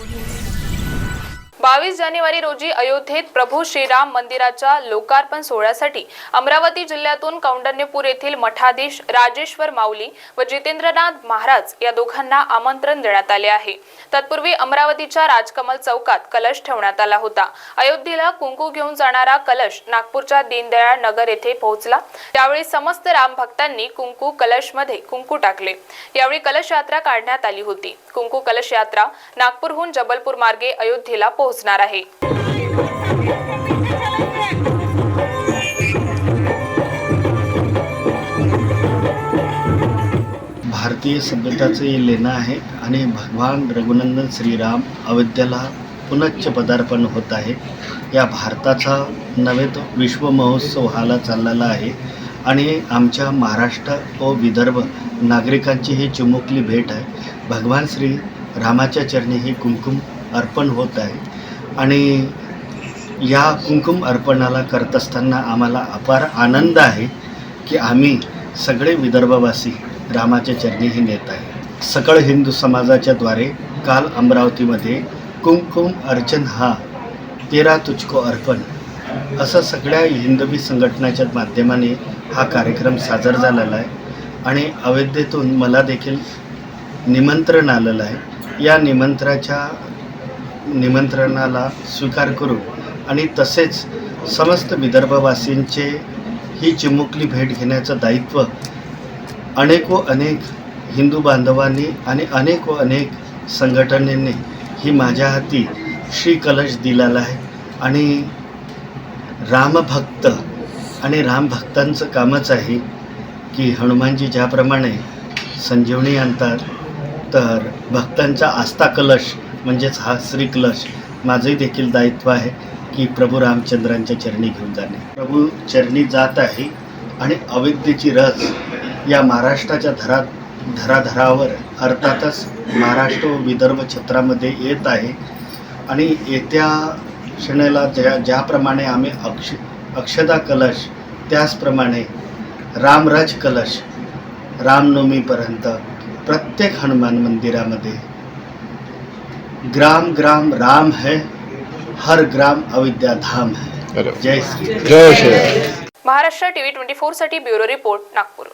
Audio बावीस जानेवारी रोजी अयोध्येत प्रभू श्रीराम मंदिराच्या लोकार्पण सोहळ्यासाठी अमरावती जिल्ह्यातून कौंडण्यपूर येथील मठाधीश राजेश्वर माऊली व जितेंद्रनाथ महाराज या दोघांना आमंत्रण देण्यात आले आहे. तत्पूर्वी अमरावतीच्या राजकमल चौकात कलश ठेवण्यात आला होता. अयोध्येला कुंकू घेऊन जाणारा कलश नागपूरच्या दीनदयाळ नगर येथे पोहोचला. त्यावेळी समस्त राम भक्तांनी कुंकू कलशमध्ये कुंकू टाकले. यावेळी कलश यात्रा काढण्यात आली होती. कुंकू कलश यात्रा नागपूरहून जबलपूर मार्गे अयोध्येला पोहोचणार आहे. भारतीय सभ्यताचे लेणं आहे आणि भगवान रघुनंदन श्रीराम अयोध्येला पुनच्च पदार्पण होत आहे. या भारताचा नव्हे तर विश्व महोत्सव व्हायला चाललेला आहे आणि आमच्या महाराष्ट्र व विदर्भ नागरिकांची ही चिमुकली भेट आहे. भगवान श्री रामाच्या चरणी ही कुमकुम अर्पण होत आहे. आणि या कुंकुम अर्पणाला करत असताना आम्हाला अपार आनंद आहे की आम्ही सगळे विदर्भवासी रामाच्या चरणीही नेत आहे. सकळ हिंदू समाजाच्या द्वारे काल अमरावतीमध्ये कुंकुम अर्चन हा तेरा तुचको अर्पण असं सगळ्या हिंदवी संघटनाच्या माध्यमाने हा कार्यक्रम साजर झालेला आहे आणि अवैधेतून मला देखील निमंत्रण आलेलं आहे. या निमंत्रणाच्या निमंत्रणाला स्वीकार करू. आणि तसेच समस्त विदर्भवासींचे ही चिमुकली भेट घेण्याचं दायित्व अनेको अनेक हिंदू बांधवांनी आणि अनेको अनेक संघटनेने ही माझ्या हाती श्री कलश दिलेला आहे. आणि रामभक्त आणि रामभक्तांचं कामच आहे की हनुमानजी ज्याप्रमाणे संजीवनी आणतात तर भक्तांचा आस्था कलश म्हणजेच हा श्री कलश माझंही देखील दायित्व आहे की प्रभू रामचंद्रांच्या चरणी घेऊन जाणे. प्रभू चरणी जात आहे आणि अविद्येची रस या महाराष्ट्राच्या धरा धराधरावर अर्थातच महाराष्ट्र व विदर्भ क्षेत्रामध्ये येत आहे. आणि येत्या क्षणेला ज्या ज्याप्रमाणे आम्ही अक्ष अक्षदा कलश त्याचप्रमाणे रामराज कलश रामनवमीपर्यंत प्रत्येक हनुमान मंदिरामध्ये ग्राम ग्राम राम है हर ग्राम अविद्या धाम है। जय श्री जय श्री महाराष्ट्र टीव्ही ट्वेंटी फोरसाठी ब्युरो रिपोर्ट नागपूर.